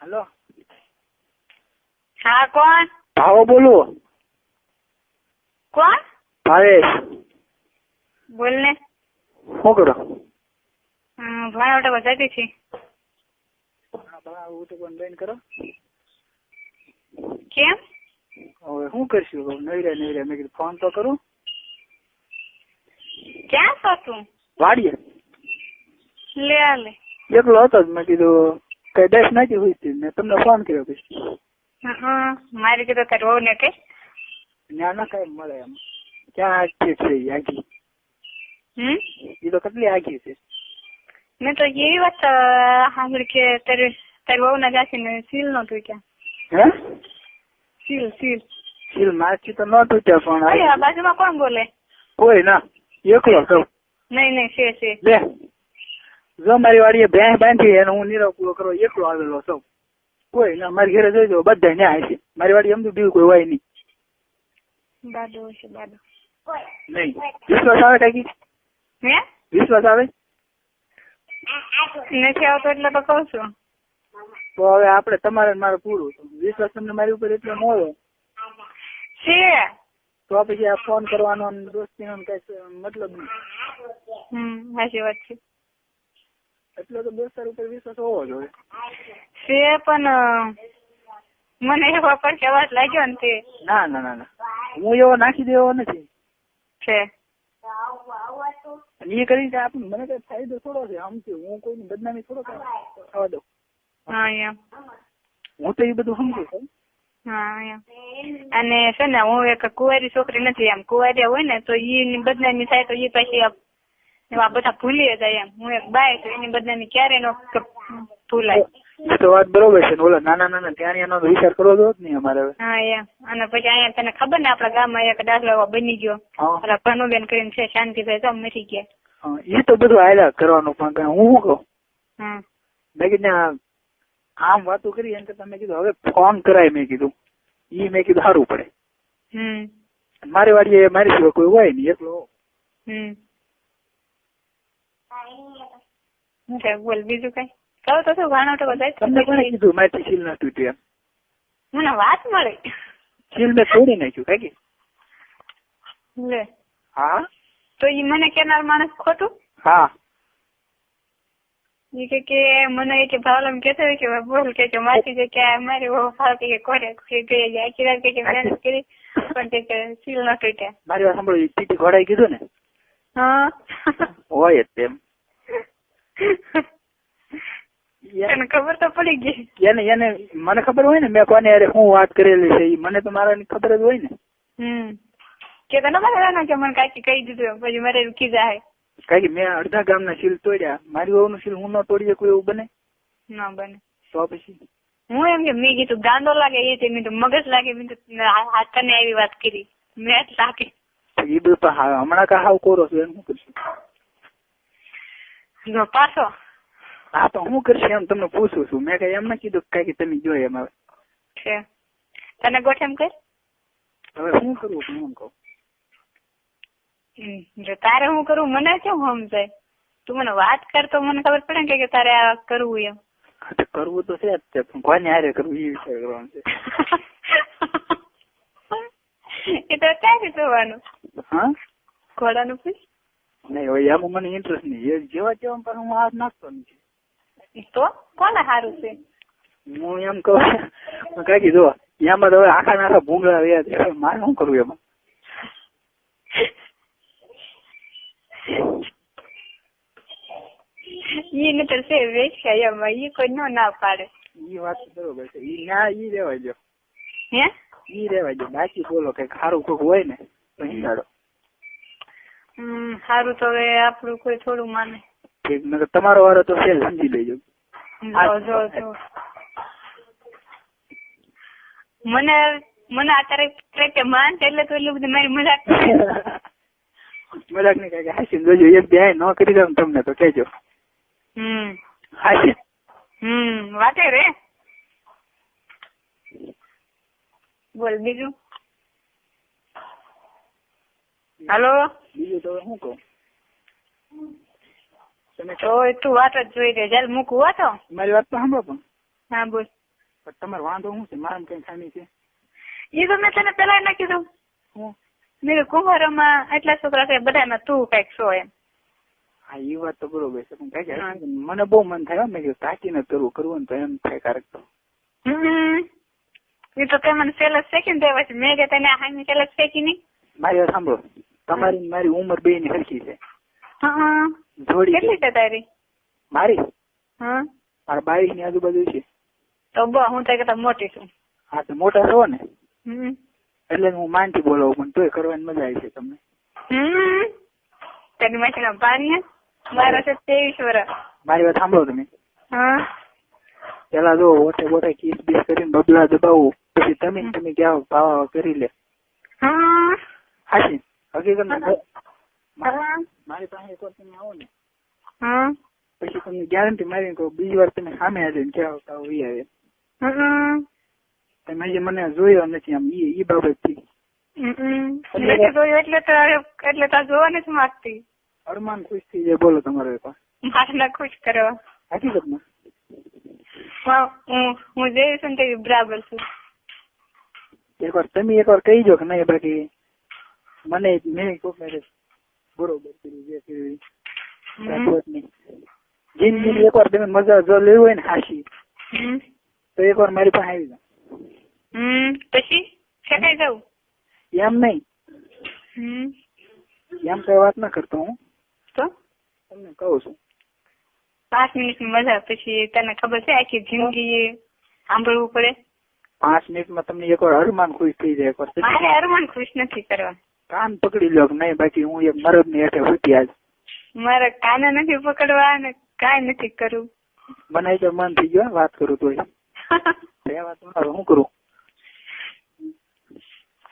Hello. હા કોણ? ભાવો બોલું? કોણ? ભાવેશ. બોલ ને શું કરો? હમ, ભાણાવટા બજાતી છે. બેન કરો. કેમ? હવે શું કરશું? હવે નવરે નવરે મેં કીધું ફોન તો કરું. ક્યાં છો તું? વાડીએ. લે લે. એકલો હતો મેં કીધું કઈ ડેશ નાખી હોય હતી. મેં તમને ફોન કર્યો પછી મારે કીધું તારી વહુ ને કઈ ત્યાં ના કઈ મળે એમ. ક્યાં આખી છે આખી હમ? એ તો કેટલી આખી છે? મેં તો એવી વાત સાંભળી કે તારી તારી વહુ ના જાસી ને સીલ નતું ક્યાં હે? સીલ સીલ. શીલ મારથી તો ન તૂટ્યા પણ બાજુમાં કોણ બોલે? કોઈ ના એકલો સૌ નહીં નહીં છે છે. બે. જો મારી વાડીએ ભેંસ બાંધી અને હું નીરવ પૂરો કરો એકલો આવેલો સૌ કોઈ ના મારી ઘરે જોઈ જો બધા ન્યાય છે. મારી વાડી એમ તો બીજું કોઈ હોય નહીં. દાદો છે દાદો નહીં. વિશ્વાસ આવે કાકી હે? વિશ્વાસ આવે? નથી આવતો એટલે તો કઉ છું. તો હવે આપણે તમારે મારે પૂરું વિશ્વાસ તમને મારી ઉપર એટલો ન હોય. છે. તો પછી આ ફોન કરવાનો દોસ્તી દોસ્તીનો કઈ મતલબ નહીં. હમ સાચી વાત છે. એટલો તો દોસ્તાર ઉપર વિશ્વાસ હોવો જોઈએ. છે પણ મને એવો પર અવાજ લાગ્યો ને તે. ના ના ના ના. હું એવો નાખી દેવો નથી. છે એ કરીને આપણે મને કઈ ફાયદો થોડો છે. સમજુ હું કોઈની બદનામી થોડો થવા દઉં. હા એમ. હું તો એ બધું સમજુ છું. અને છે ને હું એક કુંવારી છોકરી નથી. એમ કુંવારી હોય ને તો ઈ બદનામી થાય તો ઈ પછી એવા બધા ભૂલી જાય એમ. હું એક બાય તો એની બધાની ક્યારે નો ભૂલાય. એ તો વાત બરોબર છે ઓલા નાના નાના ત્યાં એનો વિચાર કરવો જો જ નહીં અમારે હા એમ. અને પછી અહીંયા તને ખબર ને આપણા ગામમાં એક દાખલો એવો બની ગયો. ઓલા ભનુબેન કરીને છે શાંતિભાઈ તો મરી ગયા. એ તો બધું આયલા કરવાનું પણ હું શું કહું? મેં કીધું આમ વાતો કરી એમ તમે કીધું હવે ફોન કરાય મેં કીધું. ઈ મેં કીધું સારું પડે. હમ. મારી વાડીએ મારી સિવાય કોઈ હોય નહીં એકલો. હમ. બોલ બીજું કઈ? કહું તો શું ભાણો તો તમને કોને કીધું મારી સીલ ના તૂટ્યું એમ? મને વાત મળે. સીલ મેં તોડી નાખ્યું કાકી લે. હા? તો ઈ મને કેનાર માણસ ખોટું? હા. ઈ કે કે મને કે ભાવલમ કેતો કે બોલ કે કે માસી જે કે મારી વહુ ફાવતી કે કોરે કે ગઈ આખી રાત કે કે મહેનત કરી પણ કે કે સીલ ન તૂટ્યા મારી વાત સાંભળો ટીટી ઘોડાએ કીધું ને? હા. હોય તેમ. તને ખબર તો પડી ગઈ. એને એને મને ખબર હોય ને મેં કોને અરે હું વાત કરેલી છે મને તો મારાની ખબર જ હોય ને. હમ. કે તને બતાવ્યા કે મને કાકી કહી દીધું પછી મારે રૂકી જાય. કારણ મેં અડધા ગામના શીલ તોડ્યા. મારી વહુનું શીલ હું ન તોડીએ કોઈ એવું બને? ના બને. તો પછી? હું એમ કે મેં કીધું ગાંડો લાગે એ તે. મેં તો મગજ લાગે. મેં તો હાથ તને આવી વાત કરી. મેં જ લાગે. એ બધું હા, હમણાં કા હાવ કોરો છું એમ શું કરશું જો પાછો. હા તો હું કરશે એમ તમને પૂછું છું. મેં કઈ એમ ના કીધું કે તમે જોઈએ એમ હવે. છે. તને ગોઠેમ કર હવે શું કરવું હું એમ કહું. જો તારે હું કરું મને કેમ સમજાય? તું મને વાત કર તો મને ખબર પડે કે તારે આ કરવું એમ. કરવું તો છે જ તે પણ કોને હારે કરવું એ વિચાર કરવાનો છે? એ તો ક્યાંથી જોવાનું હા? ઘોડાનું પૂછ. નહીં હવે એમાં મને ઇન્ટરેસ્ટ નહીં. એ જેવા જેવા પણ હું હાથ નાખતો નથી. તો કોને સારું છે? હું એમ કહું કઈ કીધું એમાં તો હવે આખા નાખા ભૂંગળા રહ્યા છે. મારે શું કરવું એમાં? ઈ ને તો છે વેચાય એમાં. ઈ કોઈ નો ના પાડે. એ વાત બરોબર છે. ઈ ના ઈ રેવા દો હે? ઈ રેવા દો બાકી બોલો કઈ સારું કોઈક હોય ને તો હિંડાડો. સારું તો હવે આપણું કોઈ થોડું માને. તમારો વારો તો છે સમજી લેજો. મને મને અત્યારે કે માન એટલે તો એટલું બધું મારી મજાક મજાક નહીં કઈ હાસી જોજો એક બે ન કરી દઉં તમને તો કહેજો. હમ. હાસી હમ વાતે રે. બોલ બીજું. હાલો? બીજું તો શું કહું? તો તું વાત જ જોઈ રે ચાલ મૂકું વાતો મારી વાત તો સાંભળો પણ. હા બોલ. પણ તમારે વાંધો શું છે? મારામાં કઈ ખામી છે? એ તો મેં તને પેલા ના કીધું. મેં કીધું કુંભારોમાં આટલા છોકરા છે બધામાં તું કંઈક છો એમ. હા એ વાત તો બરોબર છે પણ કાંઈ મને બહુ મન થાય. મેં કીધું કાકીને કરવું કરવું તો એમ થાય કારક તો. હમ. એ તો તે મને સેલસ શેકીને દેવા છે. મેં કે તને સેલસ ફેંકી નહીં. મારી વાત સાંભળો. તમારી મારી ઉંમર બે ની સરખી છે જોડી કેટલી છે તારી? મારી? હા. મારા બાવીસની આજુબાજુ છે. તો બહુ હું તો કરતા મોટી છું. હા તો મોટા છો ને? એટલે હું માનથી બોલાવું પણ તોય કરવાની મજા આવી છે તમને. તારી માસી પાણી મારા છે ત્રેવીસ વર્ષ. મારી વાત સાંભળો તમે. હા. પેલા જો ઓઠે બોઠે કિસ બીસ કરીને બબલા દબાવું પછી તમે તમે ક્યાં ભાવા કરી લે. હા. હાચી? હકીકત હા. હા મારી પાસે એક વાર તમે આવો ને હા પછી તમને ગેરંટી મારી કહું બીજી વાર તમે સામે આવીને ક્યાં ભાવ ઈ આવે હમ તમે હજી મને જોયો નથી આમ ઈ ઈ બાબતથી હમ નથી જોયું એટલે તો એટલે તો જોવા નથી માંગતી અરમાન ખુશ થઈ જાય બોલો તમારો એક વાર મારે ખુશ કરવા હકીકતમાં હા, હું હું જેવી છું ને તેવી બરાબર છું એક વાર તમે એક વાર કહી દો કે નહીં બાકી મને મેં કોક મેરેજ બરોબર કર્યું જે કર્યું જિંદગી સાચી વાત નહીં જિંદગીની એક વાર તમે મજા જો લેવી હોય ને હાશી તો એક વાર મારી પાસે આવી જાઓ. પછી? ફેંકાઈ જાવ એમ નહીં. એમ કઈ વાત ના કરતો હું. તો? તમને કહું છું. પાંચ મિનિટ મજા પછી તને ખબર છે આખી જિંદગી સાંભળવું પડે? પાંચ મિનિટમાં તમને એક વાર હરમાન ખુશ થઈ જાય એક વાર તમે મારે અરમાન ખુશ નથી કરવા કાન પકડી લો નહીં બાકી હું એક મરદની હેઠે ફૂટી આજ મારે કાને નથી પકડવા અને કાંઈ નથી કરવું. મને તો મન થઈ ગયો વાત કરું તોય. એ વાત શું કરું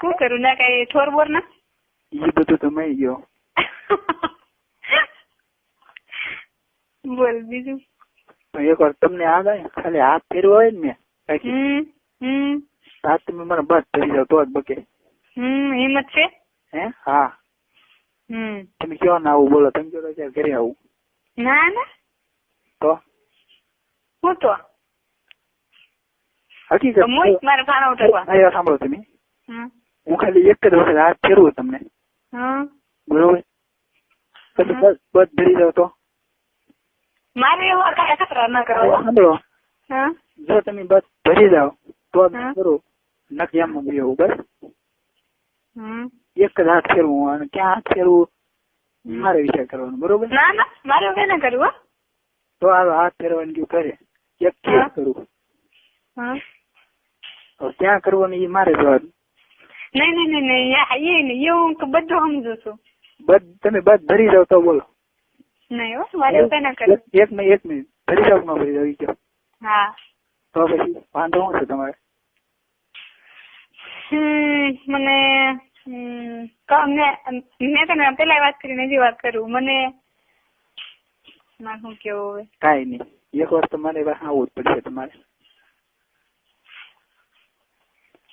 શું કરું? ના કઈ થોર બોર ના? એ બધું તો મળી ગયો. બોલ બીજું. એક વાર તમને આ આવે ખાલી હાથ ફેરવો હોય ને મેં બાકી. હાથ તમે મને બસ ફેરી જાવ તો જ બકે. હમ હિંમત છે? હે? હા. હમ. તમે કયો ના આવું બોલો તમે કયો ત્યારે ઘરે આવું. ના ના. તો? હું તો? હકીકત સાંભળો તમે. હું ખાલી એક જ વખત હાથ ફેરવું તમને. બરોબર? પછી બસ બસ ધરી જાવ તો. મારે એવા કાંઈ ખતરા ન કરવા. સાંભળો. જો તમે બસ ભરી જાઓ તો નક્કી એમ બસ. હમ. એક જ હાથ ફેરવું અને ક્યાં હાથ ફેરવું? મારે વિચાર કરવાનો બરોબર? ના ના મારે એવું ના કરવું તો હાલો હાથ ફેરવાની કયું કરે એક ક્યાં કરવું હા. હવે ક્યાં કરવાનું એ મારે જવાનું. નહીં નહીં નહીં એ નહીં એ હું બધું સમજુ છું. બધ તમે બધ ભરી જાવ તો બોલો. નહીં હો મારે એવું કઈ ના કરવું. એક મિનિટ એક મિનિટ. ભરી જાવ ન ભરી જાવ ઈ હા. તો પછી વાંધો શું છે તમારે? મને મેં મેં તને પેલા વાત કરીને હજી વાત કરું. મને શું કેવું હવે? કઈ નઈ એક વાર તમારે મારે આવવું જ પડશે તમારે.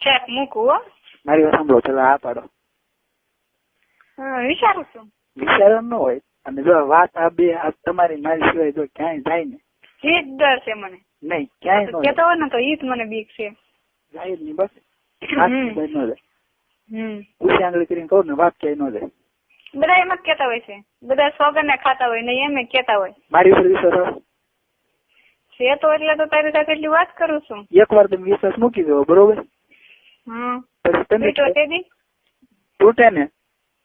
ચેક મૂકું હો. મારી વાત સાંભળો ચલો આ પાડો. વિચારું છું. વિચારવાનું ન હોય. અને જો વાત આ બે આ તમારી મારી સિવાય જો ક્યાંય જાય ને. એ જ ડર છે મને. નહીં ક્યાંય ન કેતો હોય ને તો ઈ જ મને બીક છે. જાય જ નહીં બસ. ક્યાંય જાય. હમ. કરીને કહું ને વાત ક્યાંય નો જાય. બધા એમ જ કેતા હોય છે. બધા સોગન ને ખાતા હોય ને એમ કેતા હોય. મારી ઉપર વિશ્વાસ છે તો એટલે તો તારી સાથે એટલી વાત કરું છું. એક વાર તમે વિશ્વાસ મૂકી દો બરોબર? હમ. તમે તૂટે ને.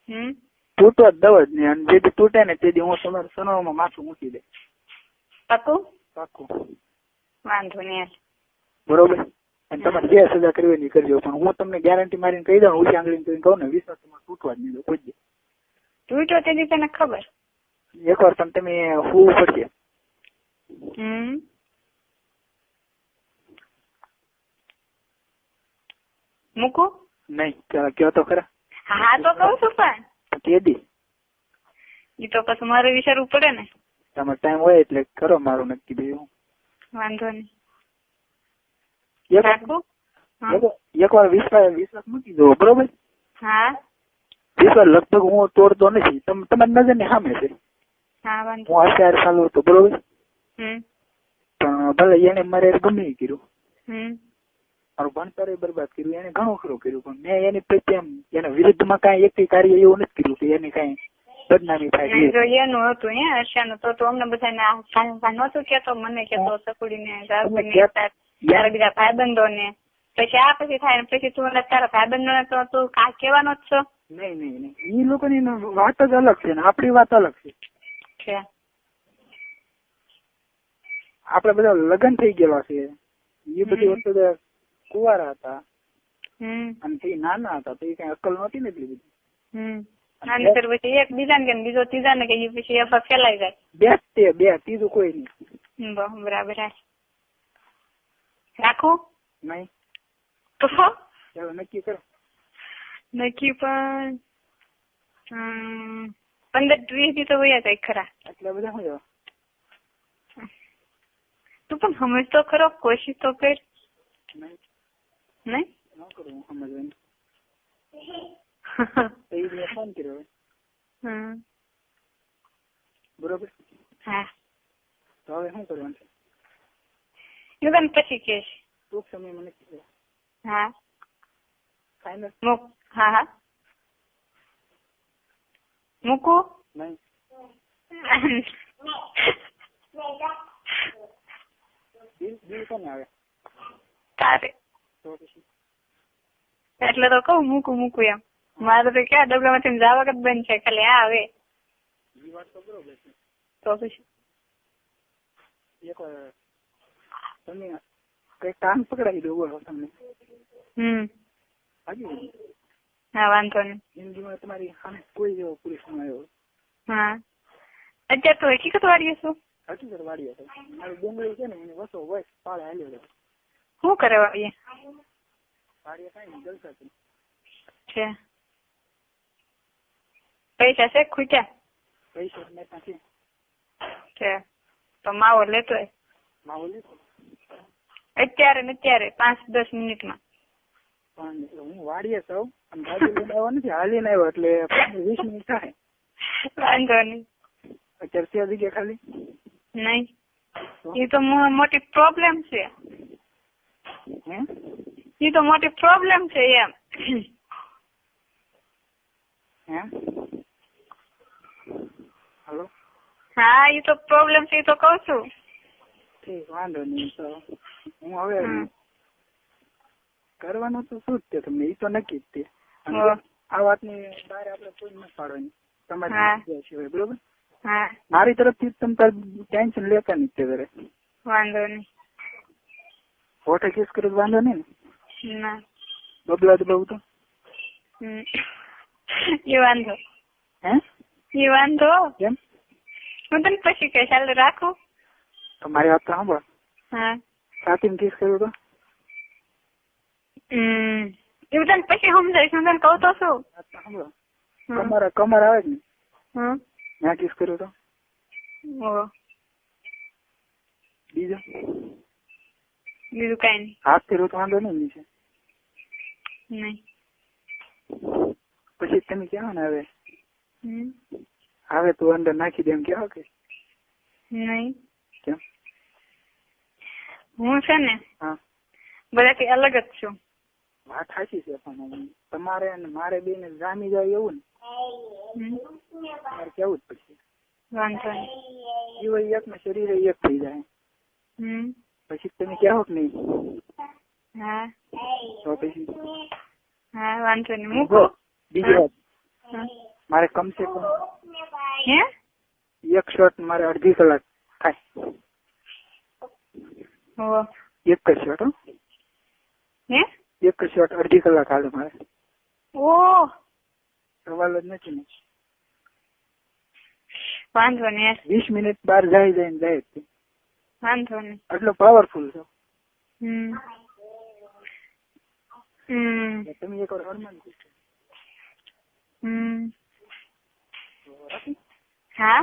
હમ. તૂટો જ દવ જ નહીં અને જે દી તૂટે ને તે હું તમારા સનોમાં માથું મૂકી દે. પાકું? પાકું. વાંધો નહીં બરોબર? અને તમારે જે સજા કરવી એની કરજો. પણ હું તમને ગેરંટી મારીને કહી દઉં ઊંચી આંગળી કરીને કહું ને વિશ્વાસ તમારે તૂટવા જ નહીં કોઈ. બીટો તે તને ખબર. એકવાર પણ તમે હોવું પડશે મૂકો? નહીં કયો- તો ખરા? હા તો કહું છું પણ. કેદી એ ઈ તો પછી મારે વિચારવું પડે ને. તમારે ટાઈમ હોય એટલે કરો મારું નક્કી દેવું વાંધો નહીં. એક રાખું હા. એક- એક વાર વિશ્વાસ વિશ્વાસ મૂકી દો બરોબર? હા. વિશ્વાસ લગભગ હું તોડતો નથી. તમારી નજર નજરની સામે છે. હું અત્યારે ચાલુ હતો બરોબર? પણ ભલે એને મારે ગમે કર્યું. મારું ભણતર બરબાદ કર્યું એને ઘણું ખરું કર્યું પણ મેં એની પ્રત્યે એના વિરુદ્ધમાં કાંઈ એક કાર્ય એવું નથી કર્યું કે એની કાંઈ બદનામી થાય. જો એનું હતું હે હર્ષાનું તો તો અમને બધાને નહોતું કેતો મને કેતો સકુડીને જાગુને બીજા ભાઈબંધો ને પછી આ પછી થાય ને પછી તું એટલે ભાઈબંધો ને તો તું કા કેવાનો જ છો? નહીં નહીં નહીં. એ લોકોની વાત જ અલગ છે ને આપણી વાત અલગ છે. આપડે બધા લગ્ન થઈ ગયેલા છે. એ બધી. વસ્તુ કુવારા હતા. અને તે નાના હતા તો એ કઈ અક્કલ નહોતી ને એટલી બધી. પછી એક બીજાને કે ને બીજો ત્રીજાને કે ઈ પછી ફેલાઈ જાય. બે તે બે ત્રીજું કોઈ નહીં. બરાબર. હા. રાખું નહીં તો ચાલો નક્કી કરો નક્કી પણ પંદર વીસથી તો વયા જાય ખરા બધા જવા તું પણ સમજતો ખરો કોશિશ તો કર નહીં હું તો ફોન કર્યો બરોબર હા તો હવે શું કરવાનું છે પછી કે ટૂંક સમય મને કરો હા ફાઇનલ હા હા મૂકું નહીં બિલ બિલ કોને આવે તારે એટલે તો કહું મૂકું મૂકું એમ. મારે તો ક્યાં ડબલામાંથી જવા વખત બંધ છે ખાલી આ આવે તો પછી. તમે કઈ કામ પકડાવી દો બોલો તમને. હમ. હાજી. હા વાંધો નહીં. જિંદગીમાં તમારી સામે કોઈ જેવો પુરુષ ન આવ્યો. હા. અત્યારે તો હકીકત વાળીએ છું. હકીકત વાળી છે. મારી ડુંગળી છે ને એની વસો વસ પાળે હાલ્યો શું કરે વાળીએ વાડીએ કાંઈ નહીં જલસા છે. પૈસા છે ખૂટ્યા? પૈસા મેં છે. તો માવો લેતો માવો લીધો. અત્યારે ને અત્યારે પાંચ દસ મિનિટમાં. હું વાડીએ સૌ નથી હાલીને આવ્યો એટલે વીસ મિનિટ થાય. વાંધો નહીં. અત્યારે છે જગ્યા ખાલી? નહીં. એ તો મોટી પ્રોબ્લેમ છે. એ તો મોટી પ્રોબ્લેમ છે એમ. હલો? હા એ તો પ્રોબ્લેમ છે એ તો કઉ છું. ઠીક વાંધો નહીં તો હું હવે કરવાનું તો શું તે તમને? એ તો નક્કી જ તે આ વાતની બહાર આપણે કોઈ ન પાડવાની. તમારી સિવાય બરોબર? મારી તરફથી તમે તાર ટેન્શન લેતા નહીં તે ઘરે વાંધો નહીં. ફોટો કેસ કરો વાંધો નહીં ને? ના. બબલા દબાવું તો. એ વાંધો. હે? એ વાંધો? કેમ? હું તને પછી કહીશ ચાલ રાખું. તો મારી વાત તો સાંભળો. હા. સાથી કિસ કર્યું તો? એવું તને પછી સમજાવીશ હું તને કહું તો શું? સાંભળો. કમર કમર આવે જ ને? ત્યાં કિસ કર્યું તો? બીજો? બીજું કઈ નહીં. હાથ કર્યો તો વાંધો નહીં નીચે. નહીં. પછી તમે કેવા ને હવે? હવે આવે તો અંદર નાખી દે એમ કહો કે? નહીં. હું છે ને હા. બધાથી અલગ જ છું. વાત સાચી છે પણ તમારે અને મારે બે ને જામી જાય એવું ને. તમારે કેવું જ પડશે. વાંધો જીવ એક ને શરીર એક થઈ જાય. પછી તમે કહો કે નહીં. હા. તો પછી? હા વાંધો નહીં. મૂકો. બીજી વાત. મારે કમસે કમ હે? એક શોટ મારે અડધી કલાક થાય એક જ શોટ હે એક જ શોટ અડધી કલાક હાલે મારે ઓ સવાલ જ નથી ને. વાંધો ને વીસ મિનિટ બહાર જાય જાય ને જાય. વાંધો ને આટલો પાવરફુલ છો. હમ. તમે એક વાર હનુમાન હમ. હા?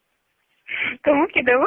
તો મૂકી દઉં